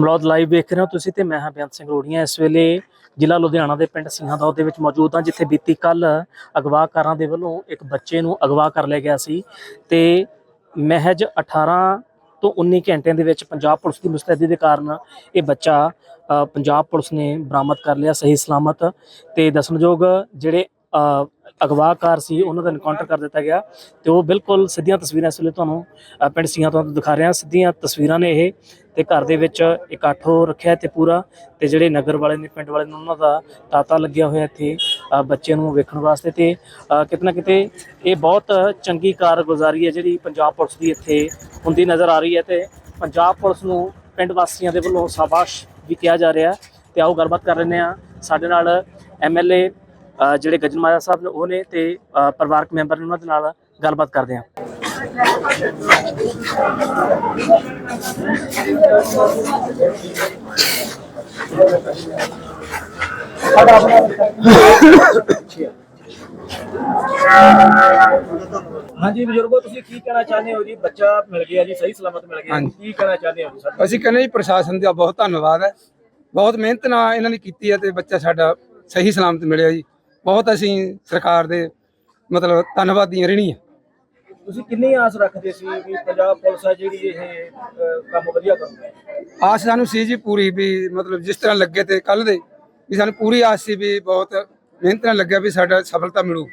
Malaud live ਵੇਖ ਰਹੇ ਹੋ ਤੁਸੀਂ ਤੇ ਮੈਂ ਹਾਂ ਬੇਅੰਤ ਸਿੰਘ ਰੋੜੀਆਂ। ਇਸ ਵੇਲੇ ਜ਼ਿਲ੍ਹਾ ਲੁਧਿਆਣਾ ਦੇ ਪਿੰਡ ਸਿੰਘਾਦੌਰ ਦੇ ਵਿੱਚ ਮੌਜੂਦ ਹਾਂ, ਜਿੱਥੇ ਬੀਤੀ ਕੱਲ ਅਗਵਾਕਾਰਾਂ ਦੇ ਵੱਲੋਂ ਇੱਕ ਬੱਚੇ ਨੂੰ ਅਗਵਾ ਕਰ ਲਿਆ ਗਿਆ ਸੀ ਤੇ ਮਹਿਜ 18 ਤੋਂ 19 ਘੰਟਿਆਂ ਦੇ ਵਿੱਚ ਪੰਜਾਬ ਪੁਲਿਸ ਦੀ ਮੁਸਤੈਦੀ ਦੇ ਕਾਰਨ ਇਹ ਬੱਚਾ ਪੰਜਾਬ ਪੁਲਿਸ ਨੇ ਬਰਾਮਦ ਕਰ ਲਿਆ, ਸਹੀ ਸਲਾਮਤ। ਤੇ ਦੱਸਣਯੋਗ ਜਿਹੜੇ ਅਗਵਾਕਾਰ ਸੀ ਉਹਨਾਂ ਦਾ ਐਨਕਾਊਂਟਰ ਕਰ ਦਿੱਤਾ ਗਿਆ ਤੇ ਉਹ ਬਿਲਕੁਲ ਸਿੱਧੀਆਂ ਤਸਵੀਰਾਂ ਇਸ ਵੇਲੇ ਤੁਹਾਨੂੰ ਪਿੰਡ ਸਿੰਘਾਂ ਤੋਂ ਦਿਖਾ ਰਿਹਾ। ਸਿੱਧੀਆਂ ਤਸਵੀਰਾਂ ਨੇ ਇਹ ਤੇ ਘਰ ਦੇ ਵਿੱਚ ਇਕੱਠ ਹੋ ਰੱਖਿਆ ਤੇ ਪੂਰਾ ਤੇ ਜਿਹੜੇ ਨਗਰ ਵਾਲੇ ਨੇ ਪਿੰਡ ਵਾਲੇ ਨੇ ਉਹਨਾਂ ਦਾ ਤਾਤਾ ਲੱਗਿਆ ਹੋਇਆ ਇੱਥੇ ਅ, ਬੱਚੇ ਨੂੰ ਵੇਖਣ ਵਾਸਤੇ ਤੇ ਅ, ਕਿਤੇ ਨਾ ਕਿਤੇ ਇਹ ਬਹੁਤ ਚੰਗੀ ਕਾਰਗੁਜ਼ਾਰੀ ਹੈ ਜਿਹੜੀ ਪੰਜਾਬ ਪੁਲਿਸ ਦੀ ਇੱਥੇ ਹੁੰਦੀ ਨਜ਼ਰ ਆ ਰਹੀ ਹੈ ਤੇ ਪੰਜਾਬ ਪੁਲਿਸ ਨੂੰ ਪਿੰਡ ਵਾਸੀਆਂ ਦੇ ਵੱਲੋਂ ਸ਼ਾਬਾਸ਼ ਵੀ ਕਿਹਾ ਜਾ ਰਿਹਾ। ਤੇ ਆਓ ਗੱਲਬਾਤ ਕਰ ਲੈਂਦੇ ਆ ਸਾਡੇ ਨਾਲ ਐਮਐਲਏ ਜਿਹੜੇ ਗੱਜਨ ਮਾਜਰਾ ਸਾਹਿਬ ਨੇ ਉਹ ਨੇ ਤੇ ਪਰਿਵਾਰਕ ਮੈਂਬਰ ਨੇ ਉਹਨਾਂ ਦੇ ਨਾਲ ਗੱਲਬਾਤ ਕਰਦੇ ਆ ਹਾਂਜੀ ਬਜ਼ੁਰਗੋ ਤੁਸੀਂ ਕੀ ਕਹਿਣਾ ਚਾਹੁੰਦੇ ਹੋ ਜੀ? ਬੱਚਾ ਮਿਲ ਗਿਆ ਜੀ ਸਹੀ ਸਲਾਮਤ ਮਿਲ ਗਿਆ। ਕੀ ਕਹਿਣਾ ਚਾਹੁੰਦੇ ਹੋ ਜੀ ਸਾਡੇ ਅਸੀਂ ਕਹਿੰਦੇ ਜੀ ਪ੍ਰਸ਼ਾਸਨ ਦਾ ਬਹੁਤ ਧੰਨਵਾਦ ਹੈ। ਬਹੁਤ ਮਿਹਨਤ ਨਾਲ ਇਹਨਾਂ ਨੇ ਕੀਤੀ ਹੈ ਤੇ ਬੱਚਾ ਸਾਡਾ ਸਹੀ ਸਲਾਮਤ ਮਿਲਿਆ ਜੀ। ਬਹੁਤ ਅਸੀਂ ਸਰਕਾਰ ਦੇ ਮਤਲਬ ਧੰਨਵਾਦੀਆਂ ਰਹਿਣੀ ਹੈ। ਤੁਸੀਂ ਕਿੰਨੀ ਆਸ ਰੱਖਦੇ ਸੀ ਵੀ ਪੰਜਾਬ ਪੁਲਿਸ ਆ ਜਿਹੜੀ ਇਹ ਕੰਮ ਵਧੀਆ ਕਰੂਗੀ? ਆਸ ਸਾਨੂੰ ਸੀ ਜੀ ਪੂਰੀ ਵੀ ਮਤਲਬ ਜਿਸ ਤਰ੍ਹਾਂ ਲੱਗੇ ਤੇ ਕੱਲ ਦੇ ਵੀ ਸਾਨੂੰ ਪੂਰੀ ਆਸ ਸੀ ਵੀ ਬਹੁਤ ਮਿਹਨਤ ਨਾਲ ਲੱਗਿਆ ਵੀ ਸਾਡਾ ਸਫਲਤਾ ਮਿਲੂ।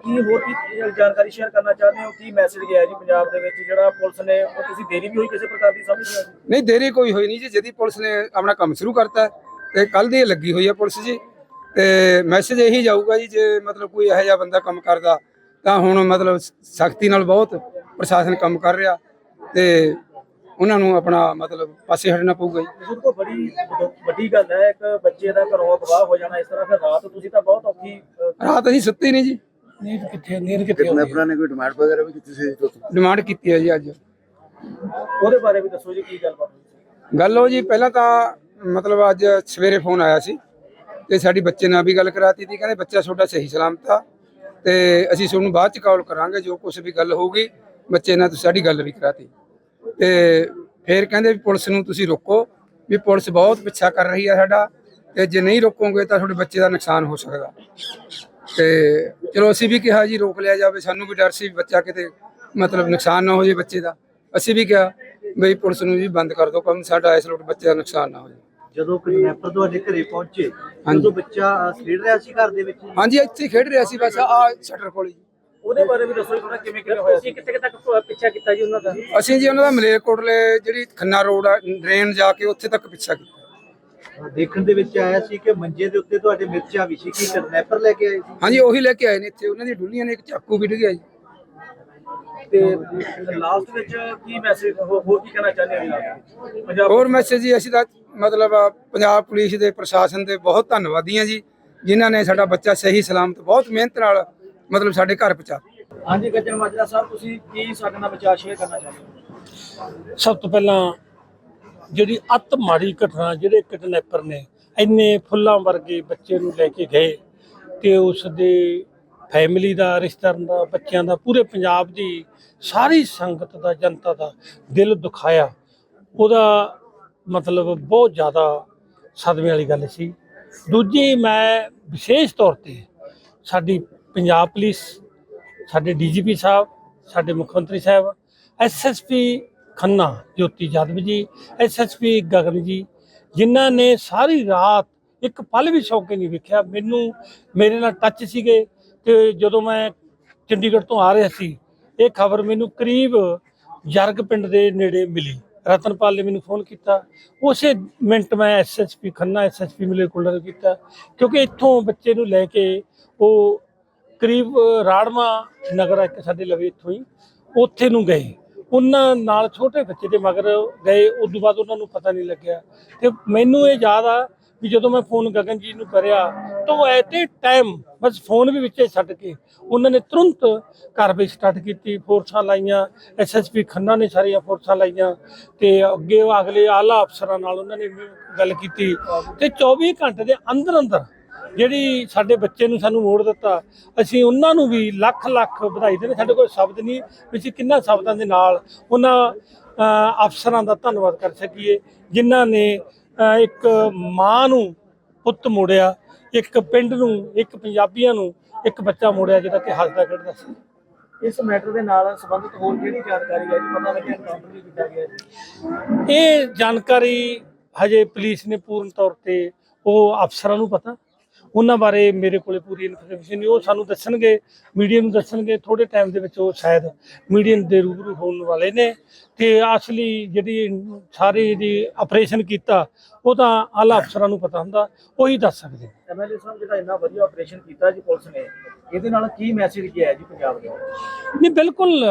ਕੀ ਹੋਰ ਕੀ ਜਾਣਕਾਰੀ ਸ਼ੇਅਰ ਕਰਨਾ ਚਾਹੁੰਦੇ ਹੋ? ਕੀ ਮੈਸੇਜ ਗਿਆ ਜੀ ਪੰਜਾਬ ਦੇ ਵਿੱਚ ਜਿਹੜਾ ਪੁਲਿਸ ਨੇ ਉਹ ਤੁਸੀਂ ਦੇਰੀ ਵੀ ਹੋਈ ਕਿਸੇ ਪ੍ਰਕਾਰ ਦੀ ਜੀ? ਨਹੀਂ ਦੇਰੀ ਕੋਈ ਹੋਈ ਨਹੀਂ ਜੀ। ਜਦੀ ਪੁਲਿਸ ਨੇ ਆਪਣਾ ਕੰਮ ਸ਼ੁਰੂ ਕਰਤਾ ਤੇ ਕੱਲ ਦੀ ਇਹ ਲੱਗੀ ਹੋਈ ਹੈ ਪੁਲਿਸ ਜੀ। ਤੇ ਮੈਸੇਜ ਇਹੀ ਜਾਊਗਾ ਜੀ ਜੇ ਮਤਲਬ ਕੋਈ ਇਹੋ ਜਿਹਾ ਬੰਦਾ ਕੰਮ ਕਰਦਾ ਤਾਂ ਹੁਣ ਮਤਲਬ ਸਖਤੀ ਨਾਲ ਬਹੁਤ ਪ੍ਰਸ਼ਾਸਨ ਕੰਮ ਕਰ ਰਿਹਾ ਤੇ ਉਹਨਾਂ ਨੂੰ ਆਪਣਾ ਮਤਲਬ ਪਾਸੇ ਹਟਣਾ ਪਊਗਾ ਜੀ। ਕੋ ਬੜੀ ਵੱਡੀ ਗੱਲ ਹੈ ਇੱਕ ਬੱਚੇ ਦਾ ਘਰੋਂ ਅਗਵਾ ਹੋ ਜਾਣਾ ਇਸ ਤਰ੍ਹਾਂ ਫਿਰ ਰਾਤ ਤੁਸੀਂ ਤਾਂ ਬਹੁਤ ਔਖੀ ਰਾਤ ਅਸੀਂ ਸੁੱਤੇ ਨਹੀਂ ਜੀ। ਨੀਂਦ ਕਿੱਥੇ ਨੀਂਦ ਕਿੱਥੇ ਕਿਡਨੈਪਰਾਂ ਨੇ ਕੋਈ ਡਿਮਾਂਡ ਵਗੈਰਾ ਵੀ ਕੀਤੀ ਸੀ ਡਿਮਾਂਡ ਕੀਤੀ ਹੈ ਜੀ ਅੱਜ। ਉਹਦੇ ਬਾਰੇ ਵੀ ਦੱਸੋ ਜੀ ਕੀ ਗੱਲਬਾਤ ਗੱਲ ਉਹ ਜੀ ਪਹਿਲਾਂ ਤਾਂ ਮਤਲਬ ਅੱਜ ਸਵੇਰੇ ਫੋਨ ਆਇਆ ਸੀ। ਤੇ ਸਾਡੀ ਬੱਚੇ ਨਾਲ ਵੀ ਗੱਲ ਕਰਾਤੀ ਤੀ, ਕਹਿੰਦੇ ਬੱਚਾ ਤੁਹਾਡਾ ਸਹੀ ਸਲਾਮਤ ਆ ਤੇ ਅਸੀਂ ਤੁਹਾਨੂੰ ਬਾਅਦ ਚ ਕਾਲ ਕਰਾਂਗੇ, ਜੋ ਕੁਝ ਵੀ ਗੱਲ ਹੋਊਗੀ, ਬੱਚੇ ਨਾਲ ਤੁਸੀਂ ਸਾਡੀ ਗੱਲ ਵੀ ਕਰਾਤੀ। ਤੇ ਫਿਰ ਕਹਿੰਦੇ ਵੀ ਪੁਲਿਸ ਨੂੰ ਤੁਸੀਂ ਰੋਕੋ, ਵੀ ਪੁਲਿਸ ਬਹੁਤ ਪਿੱਛਾ ਕਰ ਰਹੀ ਹੈ ਸਾਡਾ, ਤੇ ਜੇ ਨਹੀਂ ਰੋਕੋਗੇ ਤਾਂ ਤੁਹਾਡੇ ਬੱਚੇ ਦਾ ਨੁਕਸਾਨ ਹੋ ਸਕਦਾ। ਤੇ ਚਲੋ ਅਸੀਂ ਵੀ ਕਿਹਾ ਜੀ, ਰੋਕ ਲਿਆ ਜਾਵੇ, ਸਾਨੂੰ ਵੀ ਡਰ ਸੀ ਵੀ ਬੱਚਾ ਕਿਤੇ ਮਤਲਬ ਨੁਕਸਾਨ ਨਾ ਹੋ ਜਾਏ ਬੱਚੇ ਦਾ। ਅਸੀਂ ਵੀ ਕਿਹਾ, ਬਈ ਪੁਲਿਸ ਨੂੰ ਵੀ ਬੰਦ ਕਰ ਦਿਓ ਕੰਮ ਸਾਡਾ ਇਸ ਲੋਟ ਬੱਚੇ ਦਾ ਨੁਕਸਾਨ ਨਾ ਹੋ ਜਾਏ। ਜਦੋਂ ਕਿਡਨੈਪਰ ਤੁਹਾਡੇ ਘਰੇ ਪਹੁੰਚੇ ਹਾਂਜੀ। ਉਦੋਂ ਬੱਚਾ ਅ, ਖੇਡ ਰਿਹਾ ਸੀ ਘਰ ਦੇ ਵਿੱਚ? ਹਾਂਜੀ ਇੱਥੇ ਹੀ ਖੇਡ ਰਿਹਾ ਸੀ ਬਸ ਆ ਸ਼ਟਰ ਕੋਲ ਜੀ ਉਹਦੇ ਬਾਰੇ ਵੀ ਦੱਸੋ ਜੀ ਥੋੜਾ ਕਿਵੇਂ ਕਿਵੇਂ ਹੋਇਆ ਸੀ ਕਿੱਥੇ ਕਿੱਥੇ ਤੱਕ ਪਿੱਛਾ ਕੀਤਾ ਜੀ ਉਹਨਾਂ ਦਾ? ਅਸੀਂ ਜੀ ਉਹਨਾਂ ਦਾ ਮਲੇਰਕੋਟਲੇ ਜਿਹੜੀ ਖੰਨਾ ਰੋਡ ਆ ਡਰੇਨ ਜਾ ਕੇ ਉੱਥੇ ਤੱਕ ਪਿੱਛਾ ਕੀਤਾ। ਦੇਖਣ ਦੇ ਵਿੱਚ ਆਇਆ ਸੀ ਕਿ ਮੰਜੇ ਦੇ ਉੱਤੇ ਤੁਹਾਡੇ ਮਿਰਚਾਂ ਵਿਛੀ ਕੀ ਕਿਡਨੈਪਰ ਲੈ ਕੇ ਆਏ ਸੀ। ਹਾਂਜੀ ਉਹੀ ਲੈ ਕੇ ਆਏ ਨੇ ਇੱਥੇ ਉਹਨਾਂ ਦੀ ਡੁੱਲੀਆਂ ਨੇ ਇੱਕ ਚਾਕੂ ਵੀ ਡਿੱਗਿਆ ਜੀ। ਤੇ ਲਾਸਟ ਵਿੱਚ ਕੀ ਮੈਸੇਜ ਹੋਰ ਕੀ ਕਹਿਣਾ ਚਾਹੁੰਦੇ ਹੋ ਜੀ last ਵਿੱਚ? ਪੰਜਾਬ ਹੋਰ ਮੈਸੇਜ ਜੀ ਅਸੀਂ ਤਾਂ ਮਤਲਬ ਆ, ਪੰਜਾਬ ਪੁਲਿਸ ਦੇ ਪ੍ਰਸ਼ਾਸਨ ਦੇ ਬਹੁਤ ਧੰਨਵਾਦੀ ਹਾਂ ਜੀ ਜਿਨ੍ਹਾਂ ਨੇ ਸਾਡਾ ਬੱਚਾ ਸਹੀ ਸਲਾਮਤ ਬਹੁਤ ਮਿਹਨਤ ਨਾਲ ਮਤਲਬ ਸਾਡੇ ਘਰ ਪਹੁੰਚਾ ਹਾਂਜੀ ਗੱਜਣ ਮਾਜਰਾ ਸਾਹਿਬ ਤੁਸੀਂ ਕੀ ਸਾਡੇ ਨਾਲ ਵਿਚਾਰ ਸ਼ੇਅਰ ਕਰਨਾ ਚਾਹੁੰਦੇ ਹੋ ਸਭ ਤੋਂ ਪਹਿਲਾਂ ਜਿਹੜੀ ਅਤ ਮਾੜੀ ਘਟਨਾ ਜਿਹੜੇ ਕਿਡਨੈਪਰ ਨੇ ਇੰਨੇ ਫੁੱਲਾਂ ਵਰਗੇ ਬੱਚੇ ਨੂੰ ਲੈ ਕੇ ਗਏ ਤੇ ਉਸ ਦੇ ਫੈਮਿਲੀ ਦਾ, ਰਿਸ਼ਤੇਦਾਰਾਂ ਦਾ, ਬੱਚਿਆਂ ਦਾ, ਪੂਰੇ ਪੰਜਾਬ ਦੀ ਸਾਰੀ ਸੰਗਤ ਦਾ, ਜਨਤਾ ਦਾ ਦਿਲ ਦੁਖਾਇਆ। ਉਹਦਾ ਮਤਲਬ ਬਹੁਤ ਜ਼ਿਆਦਾ ਸਦਮੇ ਵਾਲੀ ਗੱਲ ਸੀ। ਦੂਜੀ, ਮੈਂ ਵਿਸ਼ੇਸ਼ ਤੌਰ ਤੇ ਸਾਡੀ ਪੰਜਾਬ ਪੁਲਿਸ, ਸਾਡੇ ਡੀਜੀਪੀ ਸਾਹਿਬ, ਸਾਡੇ ਮੁੱਖ ਮੰਤਰੀ ਸਾਹਿਬ ਐਸਐਸਪੀ ਖੰਨਾ, ਜੋਤੀ ਜਾਦਵ ਜੀ ਐਸਐਸਪੀ ਗਗਨ ਜੀ, ਜਿਨ੍ਹਾਂ ਨੇ ਸਾਰੀ ਰਾਤ ਇੱਕ ਪਲ ਵੀ ਸੌਂ ਨਹੀਂ ਵੇਖਿਆ। ਮੈਨੂੰ, ਮੇਰੇ ਨਾਲ ਟੱਚ ਸੀਗੇ। ਤੇ ਜਦੋਂ ਮੈਂ ਚੰਡੀਗੜ੍ਹ ਤੋਂ ਆ ਰਿਹਾ ਸੀ, ਇਹ ਖਬਰ ਮੈਨੂੰ ਕਰੀਬ ਜਰਗ ਪਿੰਡ ਦੇ ਨੇੜੇ ਮਿਲੀ। ਰਤਨਪਾਲ ਨੇ ਮੈਨੂੰ ਫੋਨ ਕੀਤਾ। ਉਸੇ ਮਿੰਟ ਮੈਂ ਐਸਐਸਪੀ ਖੰਨਾ ਐਸਐਸਪੀ ਮਿਲੇ ਕੋਲ ਕੀਤਾ, ਕਿਉਂਕਿ ਇੱਥੋਂ ਬੱਚੇ ਨੂੰ ਲੈ ਕੇ ਉਹ ਕਰੀਬ ਰਾੜਮਾ ਨਗਰ ਆ, ਇੱਕ ਸਾਡੇ ਲਵੇ ਇੱਥੋਂ ਹੀ, ਉੱਥੇ ਨੂੰ ਗਏ। ਉਹਨਾਂ ਨਾਲ ਛੋਟੇ ਬੱਚੇ ਦੇ ਮਗਰ ਗਏ ਉਸ ਤੋਂ ਬਾਅਦ ਉਹਨਾਂ ਨੂੰ ਪਤਾ ਨਹੀਂ ਲੱਗਿਆ। ਤੇ ਮੈਨੂੰ ਇਹ ਯਾਦ ਆ ਵੀ ਜਦੋਂ ਮੈਂ ਫੋਨ ਗਗਨ ਜੀ ਨੂੰ ਕਰਿਆ ਤਾਂ ਉਹ ਐਟ ਟਾਈਮ ਬਸ ਫੋਨ ਵੀ ਵਿੱਚੇ ਛੱਡ ਕੇ ਉਹਨਾਂ ਨੇ ਤੁਰੰਤ ਕਾਰਵਾਈ ਸਟਾਰਟ ਕੀਤੀ, ਫੋਰਸਾਂ ਲਾਈਆਂ ਐਸਐਸਪੀ ਖੰਨਾ ਨੇ ਸਾਰੀਆਂ ਫੋਰਸਾਂ ਲਾਈਆਂ ਤੇ ਅੱਗੇ ਅਗਲੇ ਆਲਾ ਅਫਸਰਾਂ ਨਾਲ ਉਹਨਾਂ ਨੇ ਗੱਲ ਕੀਤੀ ਤੇ 24 ਘੰਟੇ ਦੇ ਅੰਦਰ ਅੰਦਰ ਜਿਹੜੀ ਸਾਡੇ ਬੱਚੇ ਨੂੰ ਸਾਨੂੰ ਮੋੜ ਦਿੱਤਾ, ਅਸੀਂ ਉਹਨਾਂ ਨੂੰ ਵੀ ਲੱਖ ਲੱਖ ਵਧਾਈ ਦੇਣੇ, ਸਾਡੇ ਕੋਲ ਸ਼ਬਦ ਨਹੀਂ ਅਸੀਂ ਕਿੰਨਾ ਸ਼ਬਦਾਂ ਦੇ ਨਾਲ ਉਹਨਾਂ ਅਫਸਰਾਂ ਦਾ ਧੰਨਵਾਦ ਕਰ ਸਕੀਏ, ਜਿਨ੍ਹਾਂ ਨੇ ਇੱਕ ਮਾਂ ਨੂੰ ਪੁੱਤ ਮੋੜਿਆ ਇੱਕ ਪਿੰਡ ਨੂੰ ਇੱਕ ਪੰਜਾਬੀਆਂ ਨੂੰ ਇੱਕ ਬੱਚਾ ਮੋੜਿਆ ਜਿਹੜਾ ਕਿ ਹੱਸਦਾ ਖੇਡਦਾ ਸੀ। ਇਸ ਮੈਟਰ ਦੇ ਨਾਲ ਸੰਬੰਧਿਤ ਹੋਰ ਕਿਹੜੀ ਜਾਣਕਾਰੀ ਹੈ ਜੀ? ਪਤਾ ਲੱਗਿਆ ਐਨਕਾਊਂਟਰ ਵੀ ਕੀਤਾ ਗਿਆ ਜੀ। ਇਹ ਜਾਣਕਾਰੀ ਹਜੇ ਪੁਲਿਸ ਨੇ ਪੂਰਨ ਤੌਰ ਤੇ ਉਹ ਅਫਸਰਾਂ ਨੂੰ ਪਤਾ। ਉਹਨਾਂ ਬਾਰੇ ਮੇਰੇ ਕੋਲੇ ਪੂਰੀ ਇਨਫੋਰਮੇਸ਼ਨ ਨਹੀਂ ਉਹ ਸਾਨੂੰ ਦੱਸਣਗੇ ਮੀਡੀਆ ਨੂੰ ਦੱਸਣਗੇ ਥੋੜੇ ਟਾਈਮ ਦੇ ਵਿੱਚ ਉਹ ਸ਼ਾਇਦ ਮੀਡੀਆ ਦੇ ਰੂਬਰੂ ਹੋਣ ਵਾਲੇ ਨੇ। ਤੇ ਅਸਲੀ ਜਿਹੜੀ ਸਾਰੇ ਦੀ ਆਪਰੇਸ਼ਨ ਕੀਤਾ ਉਹ ਤਾਂ ਆਲਾ ਅਫਸਰਾਂ ਨੂੰ ਪਤਾ ਹੁੰਦਾ ਉਹੀ ਦੱਸ ਸਕਦੇ ਐਮਐਲਏ ਸਾਹਿਬ ਜਿਹੜਾ ਇੰਨਾ ਵਧੀਆ ਆਪਰੇਸ਼ਨ ਕੀਤਾ ਜੀ ਪੁਲਿਸ ਨੇ ਇਹਦੇ ਨਾਲ ਕੀ ਮੈਸੇਜ ਗਿਆ ਜੀ ਪੰਜਾਬ ਦੇ ਨਹੀਂ ਬਿਲਕੁਲ